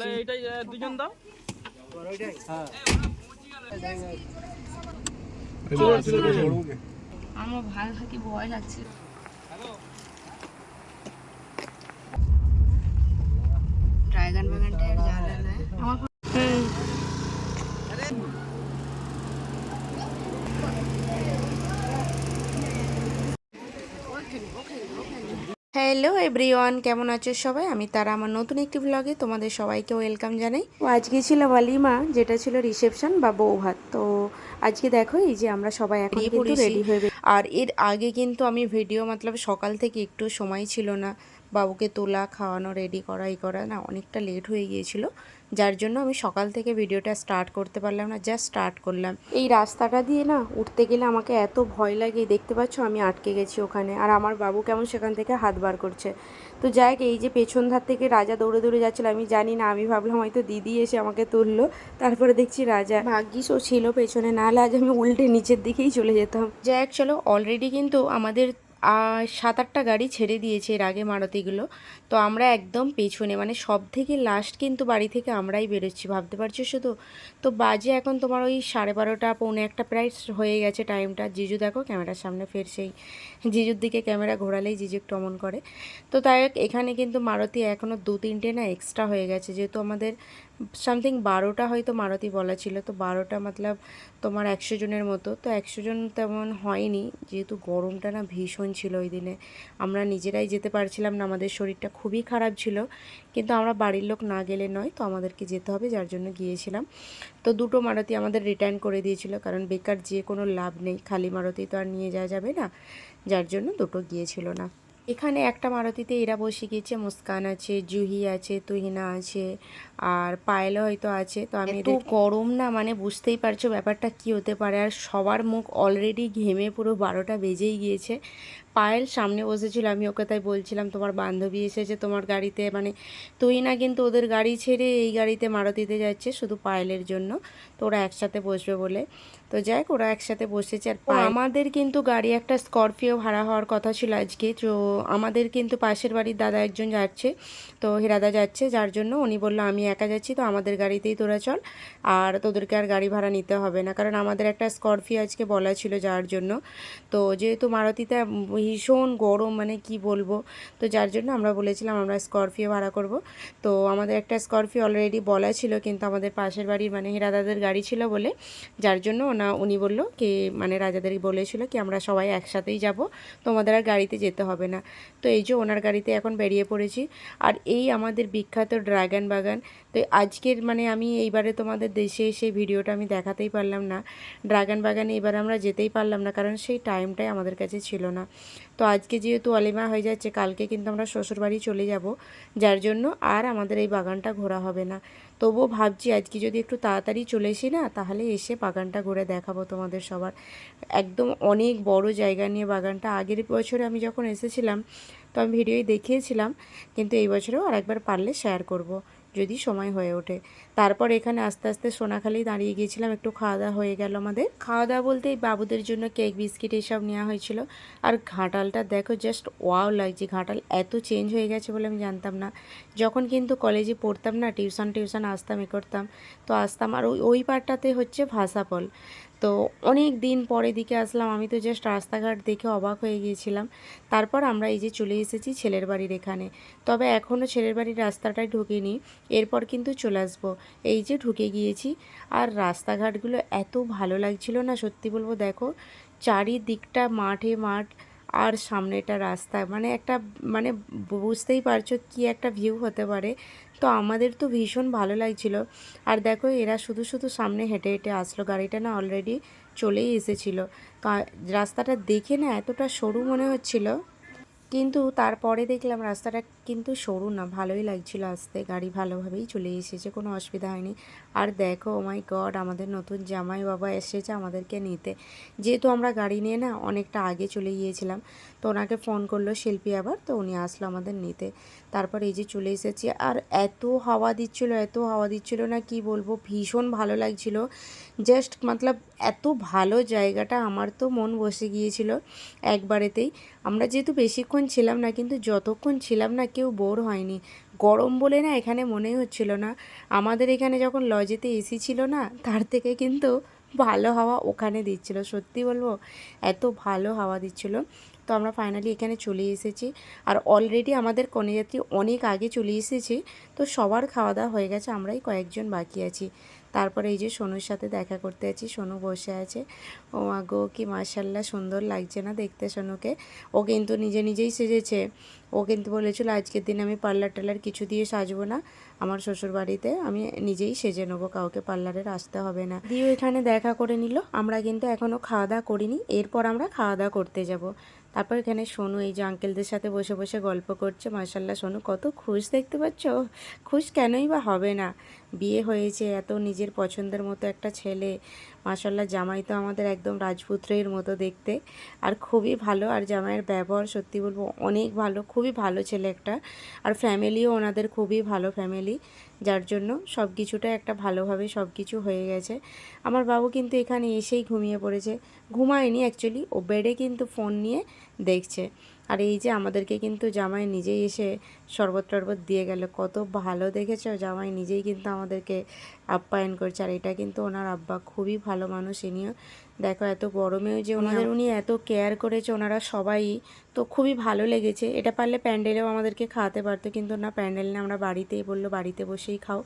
তাহলে ভাই দুজন দাও। আমার ভালো থাকি ভয় লাগছে ড্রাগন বাগানটা জানা না আমার হ্যালো এভরিওয়ান কেমন আছো সবাই? আমি তারা আমার নতুন একটি ব্লগে তোমাদের সবাইকে ওয়েলকাম জানাই। ও আজকে ছিল ওয়ালিমা যেটা ছিল রিসেপশন বা বৌহাত তো আজকে দেখো এই যে আমরা সবাই এখন রেডি হয়ে আর এর আগে কিন্তু আমি ভিডিও মতলব সকাল থেকে একটু সময় ছিল না। বাবুকে তোলা, খাওয়ানো রেডি করা, এই করা, না, অনেকটা লেট হয়ে গিয়েছিল। যার জন্য আমি সকাল থেকে ভিডিওটা স্টার্ট করতে পারলাম না জাস্ট স্টার্ট করলাম। এই রাস্তাটা দিয়ে, না, উঠতে গেলে আমাকে এত ভয় লাগে। দেখতে পাচ্ছ, আমি আটকে গেছি ওখানে। আর আমার বাবু কেমন সেখান থেকে হাত বার করছে। তো যাই এই যে পেছন ধার থেকে রাজা দৌড়ে দৌড়ে যাচ্ছিল, আমি জানি না, আমি ভাবলাম হয়তো দিদি এসে আমাকে তুললো। তারপরে দেখছি রাজা। ভাগ্যিস ও ছিল পেছনে নাহলে আজ আমি উল্টে নিচের দিকেই চলে যেতাম। যাই চলো অলরেডি কিন্তু আমাদের সাত আটটা গাড়ি ছেড়ে দিয়েছে এর আগে মারুতিগুলো। তো আমরা একদম পেছনে মানে সব থেকে লাস্ট কিন্তু বাড়ি থেকে আমরাই বেরোচ্ছি, ভাবতে পারছ শুধু? তো বাজে এখন তোমার ওই সাড়ে বারোটা, পৌনে একটা প্রায় হয়ে গেছে টাইমটা জিজু দেখো ক্যামেরার সামনে ফের সেই জিজুর দিকে ক্যামেরা ঘোরালেই জিজু একটু অমন করে। তো তাই এখানে কিন্তু মারুতি এখনও দু তিনটে না এক্সট্রা হয়ে গেছে। যেহেতু আমাদের সামথিং বারোটা হয়তো মারুতি বলা ছিল, তো বারোটা মতলব তোমার একশো জনের মতো। তো একশো জন তেমন হয়নি, যেহেতু গরমটা না ভীষণ ছিল ওই দিনে। আমরা নিজেরাই যেতে পারছিলাম না, আমাদের শরীরটা খুবই খারাপ ছিল। কিন্তু আমরা বাড়ির লোক না গেলে নয়, তো আমাদেরকে যেতে হবে, যার জন্য গিয়েছিলাম। তো দুটো মারুতি আমাদের রিটার্ন করে দিয়েছিল, কারণ বেকার যে কোনো লাভ নেই, খালি মারুতি তো আর নিয়ে যাওয়া যাবে না, যার জন্য দুটো গিয়েছিল না। এখানে একটা মারুতিতে এরা বসে গিয়েছে মুস্কান আছে জুহি আছে তুহিনা আছে আর পায়েলও হয়তো আছে। তো আমি এত গরম না মানে বুঝতেই পারছ ব্যাপারটা কি হতে পারে। আর সবার মুখ অলরেডি ঘেমে পুরো বারোটা বেজেই গিয়েছে। পায়েল সামনে বসেছিল আমি ওকে তাই বলছিলাম তোমার বান্ধবী এসেছে তোমার গাড়িতে। মানে তুই না কিন্তু ওদের গাড়ি ছেড়ে এই গাড়িতে মারুতিতে যাচ্ছে শুধু পায়েলের জন্য। তো ওরা একসাথে বসবে বলে। তো যাই হোক, ওরা একসাথে বসেছে আর আমাদের কিন্তু গাড়ি একটা স্করপিও ভাড়া হওয়ার কথা ছিল আজকে। তো আমাদের কিন্তু পাশের বাড়ির দাদা একজন যাচ্ছে তো হেরাদা যাচ্ছে যার জন্য উনি বলল আমি একা যাচ্ছি তো আমাদের গাড়িতেই তোরা চল। আর তোদেরকে আর গাড়ি ভাড়া নিতে হবে না। কারণ আমাদের একটা স্করপিও আজকে বলা ছিল যাওয়ার জন্য। তো যেহেতু মারুতিতে ভীষণ গরম মানে কি বলব? তো যার জন্য আমরা বলেছিলাম আমরা স্করপিও ভাড়া করব। তো আমাদের একটা স্করপিও অলরেডি বলা ছিল, কিন্তু আমাদের পাশের বাড়ির মানে হেরাদাদের গাড়ি ছিল বলে, যার জন্য ওনা উনি বলল কি মানে রাজাদেরই বলেছিল কি, আমরা সবাই একসাথেই যাব, তোমাদের আর গাড়িতে যেতে হবে না। তো এই যে ওনার গাড়িতে এখন বেরিয়ে পড়েছি। আর এই আমাদের বিখ্যাত ড্রাগন বাগান, তো আজকের মানে আমি এইবারে তোমাদের দেশে এসে ভিডিওটা আমি দেখাতেই পারলাম না। ড্রাগন বাগানে এবার আমরা যেতেই পারলাম না, কারণ সেই টাইমটাই আমাদের কাছে ছিল না। তো আজকে যেহেতু অলিমা হয়ে যাচ্ছে, কালকে কিন্তু আমরা শ্বশুরবাড়ি চলে যাব। যার জন্য আর আমাদের এই বাগানটা ঘোরা হবে না। তবুও ভাবছি আজকে যদি একটু তাড়াতাড়ি চলে এসি না, তাহলে এসে বাগানটা ঘুরে দেখাবো তোমাদের সবার। একদম অনেক বড় জায়গা নিয়ে বাগানটা। আগের বছরে আমি যখন এসেছিলাম, তো আমি ভিডিওই দেখিয়েছিলাম, কিন্তু এই বছরেও আরেকবার পারলে শেয়ার করব, যদি সময় হয়ে ওঠে। তারপর এখানে আস্তে আস্তে সোনাখালি দাঁড়িয়ে গিয়েছিলাম, একটু খাওয়া দাওয়া হয়ে গেল আমাদের। খাওয়া দাওয়া বলতে এই বাবুদের জন্য কেক, বিস্কিট এসব নেওয়া হয়েছিল। আর ঘাটালটা দেখো জাস্ট ওয়াও লাগছে। ঘাটাল এত চেঞ্জ হয়ে গেছে বলে আমি জানতাম না। যখন কিন্তু কলেজে পড়তাম না টিউশন টিউশন আসতাম, এ করতাম, তো আসতাম। আর ওই ওই পার্টটাতে হচ্ছে ভাষাপল। তো অনেক দিন পরে দিকে আসলাম, আমি তো জাস্ট রাস্তাঘাট দেখে অবাক হয়ে গিয়েছিলাম। তারপর আমরা এই যে চলে এসেছি ছেলের বাড়ির এখানে। তবে এখনও ছেলের বাড়ির রাস্তাটায় ঢুকিনি। এরপর কিন্তু চলে আসব। এই যে ঢুকে গিয়েছি। আর রাস্তাঘাটগুলো এত ভালো লাগছিল না, সত্যি বলব দেখো, চারিদিকটা মাঠে মাঠ আর সামনেটা রাস্তা। মানে একটা মানে বুঝতেই পারছ কি একটা ভিউ হতে পারে। তো আমাদের তো ভীষণ ভালো লাগছিল। আর দেখো, এরা শুধু শুধু সামনে হেঁটে হেঁটে আসলো। গাড়িটা না অলরেডি চলেই এসেছিল। রাস্তাটা দেখে না এতটা সরু মনে হচ্ছিল। কিন্তু তারপরে দেখলাম রাস্তাটা কিন্তু সরু না, ভালোই লাগছিল আসতে। গাড়ি ভালোভাবেই চলে এসেছে, কোনো অসুবিধা হয়নি। আর দেখো মাই গড আমাদের নতুন জামাই বাবা এসেছে আমাদেরকে নিতে। যেহেতু আমরা গাড়ি নিয়ে না অনেকটা আগে চলে গিয়েছিলাম, তো ওনাকে ফোন করল শিল্পী আবার, তো উনি আসলো আমাদের নিতে। তারপর এই যে চলে এসেছি, আর এত হাওয়া দিচ্ছিল, এত হাওয়া দিচ্ছিল না, কি বলব, ভীষণ ভালো লাগছিল। জাস্ট মতলব এত ভালো জায়গাটা, আমার তো মন বসে গিয়েছিল একবারেতেই। আমরা যেহেতু বেশিক্ষণ ছিলাম না, কিন্তু যতক্ষণ ছিলাম না কেউ বোর হয়নি। গরম বলে না এখানে মনেই হচ্ছিল না। আমাদের এখানে যখন লজেতে এসি ছিল না, তার থেকে কিন্তু ভালো হাওয়া ওখানে দিচ্ছিল। সত্যি বলব, এত ভালো হাওয়া দিচ্ছিল। তো আমরা ফাইনালি এখানে চলে এসেছি। আর অলরেডি আমাদের কনেযাত্রী অনেক আগে চলে এসেছি। তো সবার খাওয়া দাওয়া হয়ে গেছে, আমরাই কয়েকজন বাকি আছি। তারপরে এই যে সোনুর সাথে দেখা করতে আছি সোনু বসে আছে। ও আগো, কি মার্শাল্লাহ সুন্দর লাগছে না দেখতে সোনুকে। ও কিন্তু নিজে নিজেই সেজেছে। ও কিন্তু বলেছিল, আজকের দিন আমি পার্লার টার্লার কিছু দিয়ে সাজবো না আমার শ্বশুর বাড়িতে আমি নিজেই সেজে নেব, কাউকে পার্লারের আসতে হবে না। দিও এখানে দেখা করে নিল। আমরা কিন্তু এখনও খাওয়া দাওয়া করিনি। এরপর আমরা খাওয়া দাওয়া করতে যাব। তারপর এখানে সোনু, এই যে আঙ্কেলদের সাথে বসে বসে গল্প করছে। মার্শাল্লাহ সোনু, কত খুশ দেখতে পাচ্ছ? খুশ কেনই বা হবে না? বিয়ে হয়েছে, এত নিজের পছন্দের মতো একটা ছেলে। মার্শাল্লাহ জামাই তো আমাদের একদম রাজপুত্রের মতো দেখতে। আর খুবই ভালো, আর জামাইয়ের ব্যবহার সত্যি বলব অনেক ভালো, খুবই ভালো ছেলে একটা। আর ফ্যামিলিও ওনাদের খুবই ভালো ফ্যামিলি, যার জন্য সব কিছুটা একটা ভালোভাবে সব কিছু হয়ে গেছে। আমার বাবু কিন্তু এখানে এসেই ঘুমিয়ে পড়েছে। ঘুমায়নি অ্যাকচুয়ালি ও বেডে কিন্তু ফোন নিয়ে দেখছে। আর এই যে আমাদেরকে কিন্তু জামাই নিজেই এসে শরবত টরবত দিয়ে গেল। কত ভালো দেখেছ? জামাই নিজেই কিন্তু আমাদেরকে আপ্যায়ন করছে। আর এটা কিন্তু ওনার আব্বা খুবই ভালো মানুষ ইনিও। দেখো এত গরমেও যে ওনাদের উনি এত কেয়ার করেছে ওনারা সবাই তো খুবই ভালো লেগেছে। এটা পারলে প্যান্ডেলেও আমাদেরকে খাওয়াতে পারতো। কিন্তু না প্যান্ডেল না আমরা বাড়িতেই বলল বাড়িতে বসেই খাও।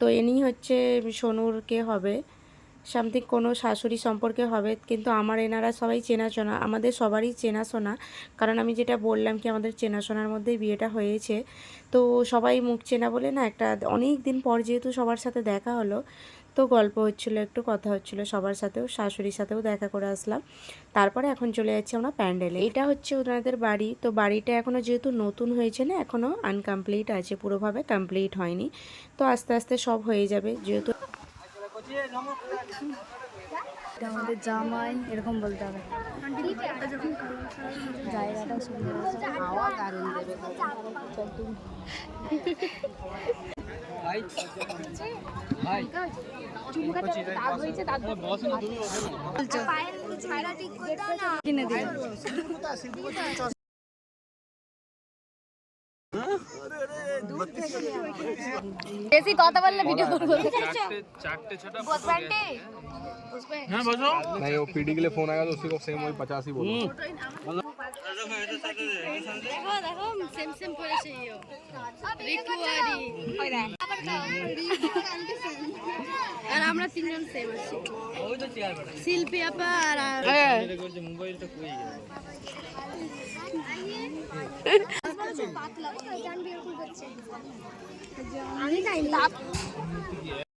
তো এনি হচ্ছে সোনুরকে হবে সামথিং কোনো শাশুড়ি সম্পর্কে হবে, কিন্তু আমার এনারা সবাই চেনাশোনা, আমাদের সবারই চেনাশোনা। কারণ আমি যেটা বললাম কি, আমাদের চেনাশোনার মধ্যেই বিয়েটা হয়েছে। তো সবাই মুখ চেনা বলে না, একটা অনেক দিন পর যেহেতু সবার সাথে দেখা হলো, তো গল্প হচ্ছিল, একটু কথা হচ্ছিল সবার সাথেও, শাশুড়ির সাথেও দেখা করে আসলাম। তারপরে এখন চলে যাচ্ছি আমরা প্যান্ডেলে। এটা হচ্ছে ওনাদের বাড়ি, তো বাড়িটা এখনও যেহেতু নতুন হয়েছে না এখনও আনকমপ্লিট আছে, পুরোভাবে কমপ্লিট হয়নি। তো আস্তে আস্তে সব হয়ে যাবে, যেহেতু এটা আমাদের জামাই এরকম বলতে হবে। জায়গাটা সুন্দর কিনে দিই বেশি কথা বললে ভিডিও করবো नहीं वो पीडी के लिए फोन आएगा तो उसी को सेम वही पचास ही बोलो দেখো দেখো সেম সেম করেছে ইও রিকুয়ারি আর আমরা তিনজন সেম আছি শিল্পী আপা আর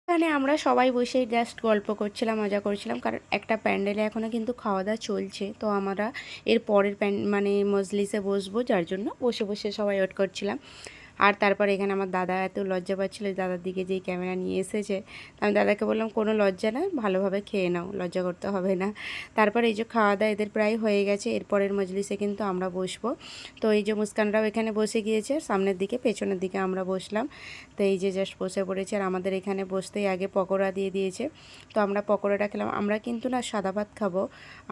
এখানে আমরা সবাই বসে জাস্ট গল্প করছিলাম, মজা করছিলাম, কারণ একটা প্যান্ডেলে এখনও কিন্তু খাওয়া দাওয়া চলছে। তো আমরা এর পরের প্যান মানে মজলিসে বসবো, যার জন্য বসে বসে সবাই ওয়েট করছিলাম। আর তারপর এখানে আমার দাদা এত লজ্জা পাচ্ছিল, দাদার দিকে যেই ক্যামেরা নিয়ে এসেছে আমি দাদাকে বললাম, কোনো লজ্জা না, ভালোভাবে খেয়ে নাও, লজ্জা করতে হবে না। তারপর এই যে খাওয়া দাওয়া এদের প্রায় হয়ে গেছে, এরপরের মজলিসে কিন্তু আমরা বসবো। তো এই যে মুস্কানরাও এখানে বসে গিয়েছে, সামনের দিকে, পেছনের দিকে আমরা বসলাম। তো এই যে জাস্ট বসে পড়েছে, আর আমাদের এখানে বসতেই আগে পকোড়া দিয়ে দিয়েছে। তো আমরা পকোড়াটা খেলাম, আমরা কিন্তু না সাদা ভাত খাব,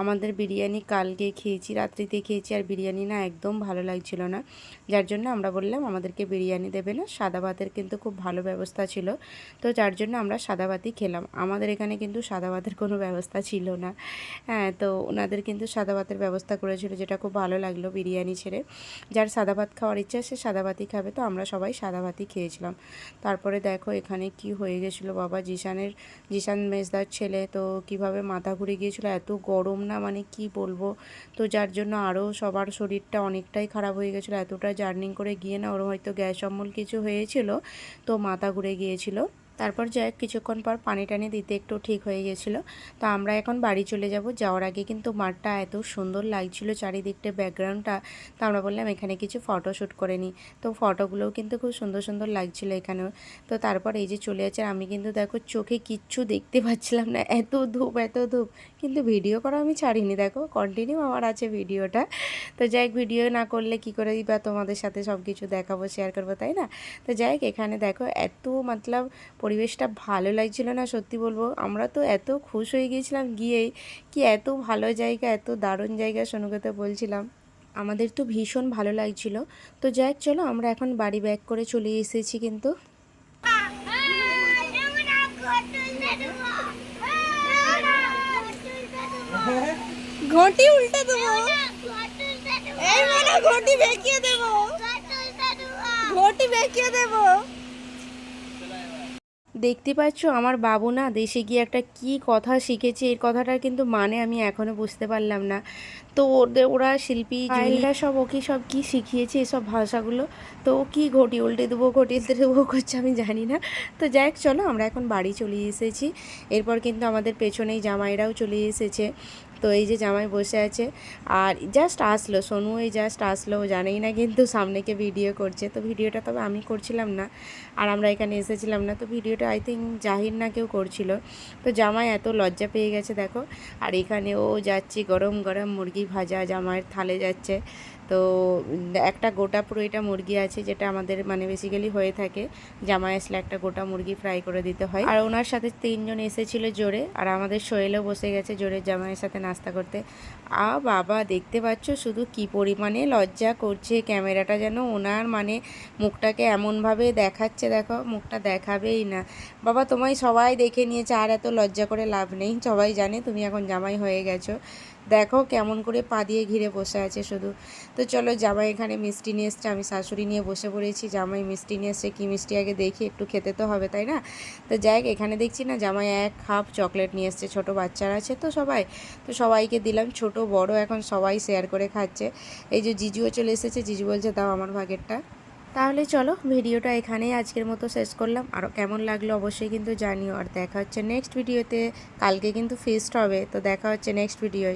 আমাদের বিরিয়ানি কালকে খেয়েছি, রাত্রিতে খেয়েছি, আর বিরিয়ানি না একদম ভালো লাগছিল না। যার জন্য আমরা বললাম, আমাদেরকে বিরিয়ানি দেবে না, সাদা ভাতের কিন্তু খুব ভালো ব্যবস্থা ছিল। তো যার জন্য আমরা সাদা ভাতই খেলাম। আমাদের এখানে কিন্তু সাদা ভাতের কোনো ব্যবস্থা ছিল না। হ্যাঁ তো ওনাদের কিন্তু সাদা ভাতের ব্যবস্থা করেছিল, যেটা খুব ভালো লাগল বিরিয়ানি ছেড়ে। যার সাদা ভাত খাওয়ার ইচ্ছা, সে সাদা ভাতই খাবে। তো আমরা সবাই সাদা ভাতই খেয়েছিলাম। তারপরে দেখো এখানে কি হয়ে গেছিল বাবা, জিশানের, জিশান মেজদার ছেলে, তো কীভাবে মাথা ঘুরে গিয়েছিল, এত গরম না মানে কি বলব? তো যার জন্য আরও সবার শরীরটা অনেকটাই খারাপ হয়ে গেছিল, এতটা জার্নিং করে গিয়ে না, ওর হয়তো গ্যাস কিছু হয়েছিল তো মাথা ঘুরে গিয়েছিল। তারপর যাই কিছুক্ষণ পর পানি টানি দিতে একটু ঠিক হয়ে গেছিল। তো আমরা এখন বাড়ি চলে যাব। যাওয়ার আগে কিন্তু মাঠটা এত সুন্দর লাগছিল চারিদিকটা, ব্যাকগ্রাউন্ডটা। তো আমরা বললাম, এখানে কিছু ফটো শ্যুট করে নিই তো ফটোগুলোও কিন্তু খুব সুন্দর সুন্দর লাগছিল এখানেও। তো তারপর এই যে চলে যাচ্ছে, আমি কিন্তু দেখো চোখে কিচ্ছু দেখতে পাচ্ছিলাম না। এত ধূপ এত ধূপ। কিন্তু ভিডিও করা আমি ছাড়িনি, দেখো। কন্টিনিউ আমার আছে ভিডিওটা। তো যাই ভিডিও না করলে কি করে বা তোমাদের সাথে সব কিছু দেখাবো শেয়ার করব, তাই না? তো যাই এখানে দেখো এত, মতলব পরিবেশটা ভালো লাগছিল না, সত্যি বলব। আমরা তো এত খুশ হয়ে গিয়েছিলাম গিয়েই কি এত ভালো জায়গা, এত দারুণ জায়গা সোনুকে তো বলছিলাম। আমাদের তো ভীষণ ভালো লাগছিল। তো যাই চলো আমরা এখন বাড়ি ব্যাক করে চলে এসেছি কিন্তু। ঘটি উল্টে দেবো। মানে ঘটি বেঁকিয়ে দেবো। ঘটি বেঁকিয়ে দেবো। দেখতে পাচ্ছ আমার বাবু না দেশে গিয়ে একটা কি কথা শিখেছে এর কথাটার কিন্তু মানে আমি এখনও বুঝতে পারলাম না। তো ওদের ওরা শিল্পী জুয়েলরা সব ওকে সব কি শিখিয়েছে এসব ভাষাগুলো? তো ও কী ঘটি উল্টে দেবো ঘটি উল্টে দেবো করছে আমি জানি না। তো যাই হোক চলো আমরা এখন বাড়ি চলে এসেছি। এরপর কিন্তু আমাদের পেছনেই জামাইরাও চলে এসেছে। তো এই যে জামাই বসে আছে। আর জাস্ট আসলো সোনু এই জাস্ট আসলো, জানেই না কিন্তু সামনেকে ভিডিও করছে। তো ভিডিওটা তবে আমি করছিলাম না, আর আমরা এখানে এসেছিলাম না। তো ভিডিওটা আই থিঙ্ক জাহির না কেউ করছিল। তো জামাই এত লজ্জা পেয়ে গেছে, দেখো। আর এখানে ও যাচ্ছে, গরম গরম মুরগি ভাজা, জামাইয়ের থালে যাচ্ছে। তো একটা গোটা পুরো এটা মুরগি আছে যেটা আমাদের মানে বেসিক্যালি হয়ে থাকে। জামাই আসলে একটা গোটা মুরগি ফ্রাই করে দিতে হয়। আর ওনার সাথে তিনজন এসেছিল জোরে, আর আমাদের সোহেলও বসে গেছে জোরে জামাইয়ের সাথে নাস্তা করতে। আ বাবা, দেখতে পাচ্ছ শুধু কি পরিমাণে লজ্জা করছে ক্যামেরাটা যেন। ওনার মানে মুখটাকে এমনভাবে দেখাচ্ছে, দেখো, মুখটা দেখাবেই না। বাবা, তোমায় সবাই দেখে নিয়েছে, আর এত লজ্জা করে লাভ নেই। সবাই জানে তুমি এখন জামাই হয়ে গেছো। দেখো কেমন করে পা দিয়ে ঘিরে বসে আছে শুধু। তো চলো জামাই এখানে মিষ্টি নিয়ে এসছে, আমি শাশুড়ি নিয়ে বসে পড়েছি। জামাই মিষ্টি নিয়ে এসছে, কী মিষ্টি আগে দেখি, একটু খেতে তো হবে, তাই না? তো যাই এখানে দেখছি না জামাই এক কাপ চকলেট নিয়ে এসছে, ছোটো বাচ্চারা আছে তো সবাই। তো সবাইকে দিলাম, ছোট, বড়, এখন সবাই শেয়ার করে খাচ্ছে। এই যে জিজুও চলে এসেছে, জিজু বলছে, দাও আমার ভাগেরটা তাহলে চলো, ভিডিওটা এখানেই আজকের মতো শেষ করলাম। আর কেমন লাগল অবশ্যই কিন্তু জানিও। আর দেখা হচ্ছে নেক্সট ভিডিওতে কালকে কিন্তু ফিস্ট হবে, তো দেখা হচ্ছে নেক্সট ভিডিওয়